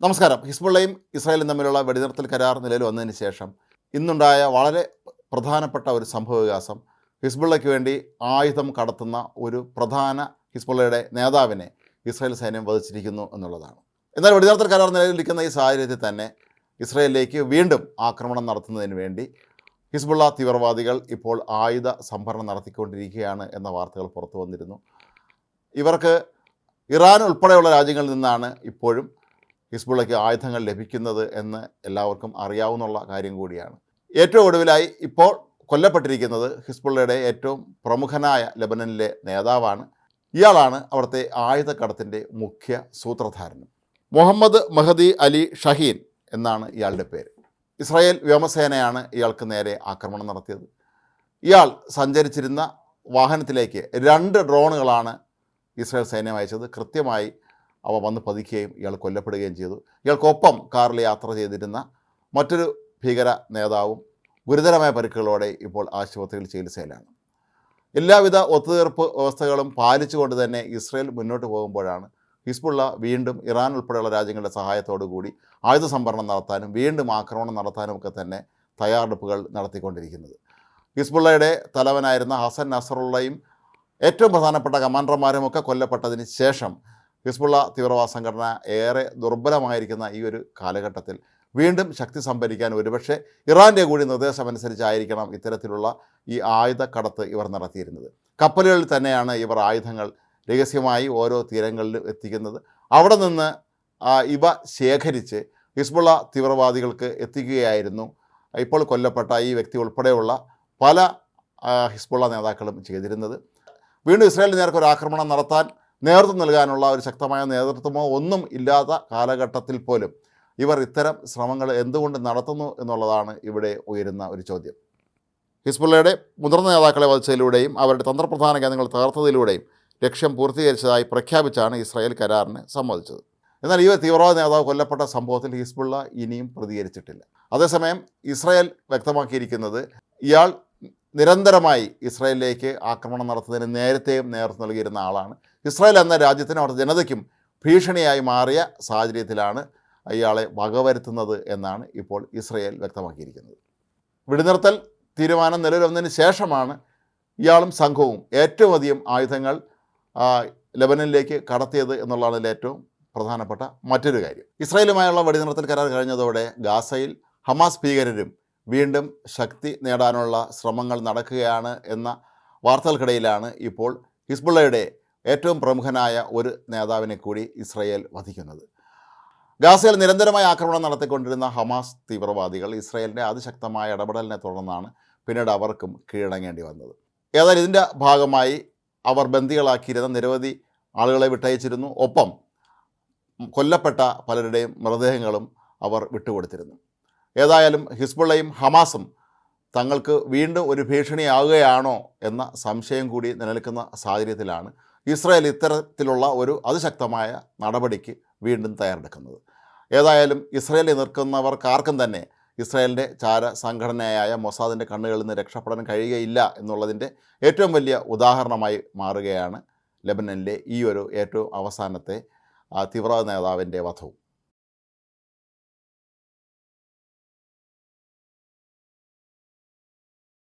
നമസ്കാരം. ഹിസ്ബുള്ളയും ഇസ്രായേലും തമ്മിലുള്ള വെടിനിർത്തൽ കരാർ നിലയിൽ വന്നതിന് ശേഷം ഇന്നുണ്ടായ വളരെ പ്രധാനപ്പെട്ട ഒരു സംഭവവികാസം ഹിസ്ബുള്ളയ്ക്ക് വേണ്ടി ആയുധം കടത്തുന്ന ഒരു പ്രധാന ഹിസ്ബുള്ളയുടെ നേതാവിനെ ഇസ്രായേൽ സൈന്യം വധിച്ചിരിക്കുന്നു എന്നുള്ളതാണ്. എന്നാൽ വെടിനിർത്തൽ കരാർ നിലവിലിരിക്കുന്ന ഈ സാഹചര്യത്തിൽ തന്നെ ഇസ്രായേലിലേക്ക് വീണ്ടും ആക്രമണം നടത്തുന്നതിന് വേണ്ടി ഹിസ്ബുള്ള തീവ്രവാദികൾ ഇപ്പോൾ ആയുധ സംഭരണം നടത്തിക്കൊണ്ടിരിക്കുകയാണ് എന്ന വാർത്തകൾ പുറത്തു വന്നിരുന്നു. ഇവർക്ക് ഇറാൻ ഉൾപ്പെടെയുള്ള രാജ്യങ്ങളിൽ നിന്നാണ് ഇപ്പോഴും ഹിസ്ബുള്ളയ്ക്ക് ആയുധങ്ങൾ ലഭിക്കുന്നത് എന്ന് എല്ലാവർക്കും അറിയാവുന്ന കാര്യം കൂടിയാണ്. ഏറ്റവും ഒടുവിലായി ഇപ്പോൾ കൊല്ലപ്പെട്ടിരിക്കുന്നത് ഹിസ്ബുള്ളയുടെ ഏറ്റവും പ്രമുഖനായ ലബനനിലെ നേതാവാണ്. ഇയാളാണ് അവിടുത്തെ ആയുധക്കടത്തിന്റെ മുഖ്യ സൂത്രധാരനും. മുഹമ്മദ് മഹദി അലി ഷഹീൻ എന്നാണ് ഇയാളുടെ പേര്. ഇസ്രായേൽ വ്യോമസേനയാണ് ഇയാൾക്ക് നേരെ ആക്രമണം നടത്തിയത്. ഇയാൾ സഞ്ചരിച്ചിരുന്ന വാഹനത്തിലേക്ക് രണ്ട് ഡ്രോണുകളാണ് ഇസ്രായേൽ സൈന്യം അയച്ചത്. കൃത്യമായി അവ വന്ന് പതിക്കുകയും ഇയാൾ കൊല്ലപ്പെടുകയും ചെയ്തു. ഇയാൾക്കൊപ്പം കാറിൽ യാത്ര ചെയ്തിരുന്ന മറ്റൊരു ഭീകര നേതാവും ഗുരുതരമായ പരിക്കുകളോടെ ഇപ്പോൾ ആശുപത്രിയിൽ ചികിത്സയിലാണ്. എല്ലാവിധ ഒത്തുതീർപ്പ് വ്യവസ്ഥകളും പാലിച്ചുകൊണ്ട് തന്നെ ഇസ്രയേൽ മുന്നോട്ട് പോകുമ്പോഴാണ് ഹിസ്ബുള്ള വീണ്ടും ഇറാൻ ഉൾപ്പെടെയുള്ള രാജ്യങ്ങളുടെ സഹായത്തോടു കൂടി ആയുധ സംഭരണം നടത്താനും വീണ്ടും ആക്രമണം നടത്താനും ഒക്കെ തന്നെ തയ്യാറെടുപ്പുകൾ നടത്തിക്കൊണ്ടിരിക്കുന്നത്. ഹിസ്ബുള്ളയുടെ തലവനായിരുന്ന ഹസൻ നസറുള്ളയും ഏറ്റവും പ്രധാനപ്പെട്ട കമാൻഡർമാരും ഒക്കെ കൊല്ലപ്പെട്ടതിന് ശേഷം ഹിസ്ബുള്ള തീവ്രവാദ സംഘടന ഏറെ ദുർബലമായിരിക്കുന്ന ഈ ഒരു കാലഘട്ടത്തിൽ വീണ്ടും ശക്തി സംഭരിക്കാൻ ഒരുപക്ഷെ ഇറാന്റെ കൂടി നിർദ്ദേശമനുസരിച്ചായിരിക്കണം ഇത്തരത്തിലുള്ള ഈ ആയുധ കടത്ത് ഇവർ നടത്തിയിരുന്നത്. കപ്പലുകളിൽ തന്നെയാണ് ഇവർ ആയുധങ്ങൾ രഹസ്യമായി ഓരോ തീരങ്ങളിലും എത്തിക്കുന്നത്. അവിടെ നിന്ന് ഇവ ശേഖരിച്ച് ഹിസ്ബുള്ള തീവ്രവാദികൾക്ക് എത്തിക്കുകയായിരുന്നു. ഇപ്പോൾ കൊല്ലപ്പെട്ട ഈ വ്യക്തി ഉൾപ്പെടെയുള്ള പല ഹിസ്ബുള്ള നേതാക്കളും ചെയ്തിരുന്നത്. വീണ്ടും ഇസ്രായേലിന് നേർക്ക് ഒരു ആക്രമണം നടത്താൻ നേതൃത്വം നൽകാനുള്ള ഒരു ശക്തമായ നേതൃത്വമോ ഒന്നും ഇല്ലാത്ത കാലഘട്ടത്തിൽ പോലും ഇവർ ഇത്തരം ശ്രമങ്ങൾ എന്തുകൊണ്ട് നടത്തുന്നു എന്നുള്ളതാണ് ഇവിടെ ഉയരുന്ന ഒരു ചോദ്യം. ഹിസ്ബുള്ളയുടെ മുതിർന്ന നേതാക്കളെ വധിച്ചതിലൂടെയും അവരുടെ തന്ത്രപ്രധാന കേന്ദ്രങ്ങൾ തകർത്തതിലൂടെയും ലക്ഷ്യം പൂർത്തീകരിച്ചതായി പ്രഖ്യാപിച്ചാണ് ഇസ്രായേൽ കരാറിന് സമ്മതിച്ചത്. എന്നാൽ ഈ തീവ്രവാദ നേതാവ് കൊല്ലപ്പെട്ട സംഭവത്തിൽ ഹിസ്ബുള്ള ഇനിയും പ്രതികരിച്ചിട്ടില്ല. അതേസമയം ഇസ്രായേൽ വ്യക്തമാക്കിയിരിക്കുന്നത് ഇയാൾ നിരന്തരമായി ഇസ്രായേലിലേക്ക് ആക്രമണം നടത്തുന്നതിന് നേരത്തെയും നേതൃത്വം നൽകിയിരുന്ന ആളാണ്. ഇസ്രായേൽ എന്ന രാജ്യത്തിനും അവിടുത്തെ ജനതയ്ക്കും ഭീഷണിയായി മാറിയ സാഹചര്യത്തിലാണ് ഇയാളെ വകവരുത്തുന്നത് എന്നാണ് ഇപ്പോൾ ഇസ്രായേൽ വ്യക്തമാക്കിയിരിക്കുന്നത്. വെടിനിർത്തൽ തീരുമാനം നിലവിൽ വന്നതിന് ശേഷമാണ് ഇയാളും സംഘവും ഏറ്റവും അധികം ആയുധങ്ങൾ ലബനനിലേക്ക് കടത്തിയത് എന്നുള്ളതാണ് ഏറ്റവും പ്രധാനപ്പെട്ട മറ്റൊരു കാര്യം. ഇസ്രായേലുമായുള്ള വെടിനിർത്തൽ കരാർ കഴിഞ്ഞതോടെ ഗാസയിൽ ഹമാസ് ഭീകരരും വീണ്ടും ശക്തി നേടാനുള്ള ശ്രമങ്ങൾ നടക്കുകയാണ് എന്ന വാർത്തകൾക്കിടയിലാണ് ഇപ്പോൾ ഹിസ്ബുള്ളയുടെ ഏറ്റവും പ്രമുഖനായ ഒരു നേതാവിനെ കൂടി ഇസ്രയേൽ വധിക്കുന്നത്. ഗാസയിൽ നിരന്തരമായ ആക്രമണം നടത്തിക്കൊണ്ടിരുന്ന ഹമാസ് തീവ്രവാദികൾ ഇസ്രയേലിന്റെ അതിശക്തമായ ഇടപെടലിനെ തുടർന്നാണ് പിന്നീട് അവർക്കും കീഴടങ്ങേണ്ടി വന്നത്. ഏതായാലും ഇതിന്റെ ഭാഗമായി അവർ ബന്ദികളാക്കിയിരുന്ന നിരവധി ആളുകളെ വിട്ടയച്ചിരുന്നു. ഒപ്പം കൊല്ലപ്പെട്ട പലരുടെയും മൃതദേഹങ്ങളും അവർ വിട്ടുകൊടുത്തിരുന്നു. ഏതായാലും ഹിസ്ബുള്ളയും ഹമാസും തങ്ങൾക്ക് വീണ്ടും ഒരു ഭീഷണിയാകുകയാണോ എന്ന സംശയം കൂടി നിലനിൽക്കുന്ന സാഹചര്യത്തിലാണ് ഇസ്രായേൽ ഇത്തരത്തിലുള്ള ഒരു അതിശക്തമായ നടപടിക്ക് വീണ്ടും തയ്യാറെടുക്കുന്നത്. ഏതായാലും ഇസ്രായേലിൽ നിൽക്കുന്നവർക്കാർക്കും തന്നെ ഇസ്രായേലിന്റെ ചാര സംഘടനയായ മൊസാദിന്റെ കണ്ണുകളിൽ നിന്ന് രക്ഷപ്പെടാൻ കഴിയുകയില്ല എന്നുള്ളതിന്റെ ഏറ്റവും വലിയ ഉദാഹരണമായി മാറുകയാണ് ലെബനനിലെ ഈ ഒരു ഏറ്റവും അവസാനത്തെ തീവ്രവാദ നേതാവിന്റെ വധവും.